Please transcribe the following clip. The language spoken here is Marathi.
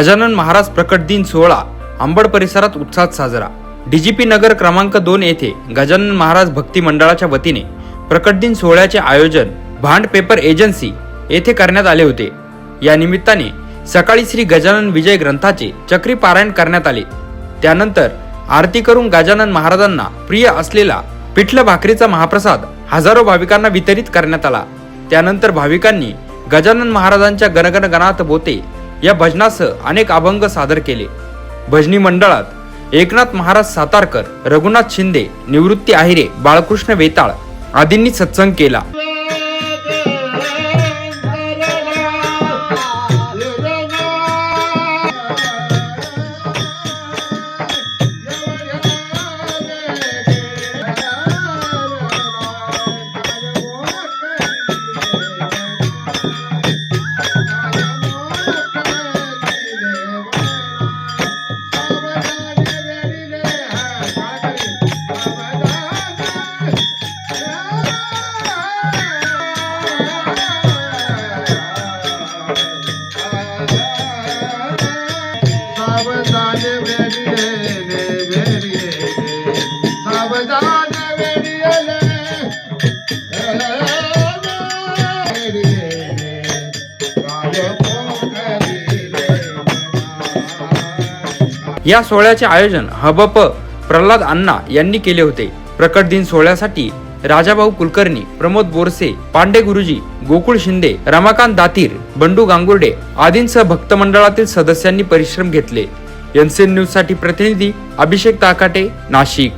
गजानन महाराज प्रकट दिन सोहळा अंबड परिसरात उत्साहात साजरा. डीजीपी नगर क्रमांक दोन येथे गजानन महाराज भक्ती मंडळाच्या वतीने प्रकट दिन सोहळ्याचे आयोजन भांड पेपर एजन्सी येथे करण्यात आले होते. या निमित्ताने सकाळी श्री गजानन विजय ग्रंथाचे चक्री पारायण करण्यात आले. त्यानंतर आरती करून गजानन महाराजांना प्रिय असलेला पिठलं भाकरीचा महाप्रसाद हजारो भाविकांना वितरित करण्यात आला. त्यानंतर भाविकांनी गजानन महाराजांच्या गणगणगणात बोते या भजनासह अनेक अभंग सादर केले. भजनी मंडळात एकनाथ महाराज सातारकर रघुनाथ शिंदे निवृत्ती आहिरे बाळकृष्ण वेताळ आदींनी सत्संग केला. या सोहळ्याचे आयोजन हबप प्रल्हाद अण्णा यांनी केले होते. प्रकट दिन सोहळ्यासाठी राजाभाऊ कुलकर्णी प्रमोद बोरसे पांडे गुरुजी गोकुळ शिंदे रमाकांत दातीर बंडू गांगुर्डे आदींसह भक्त मंडळातील सदस्यांनी परिश्रम घेतले. एनसीएन न्यूजसाठी प्रतिनिधी अभिषेक ताकाटे नाशिक.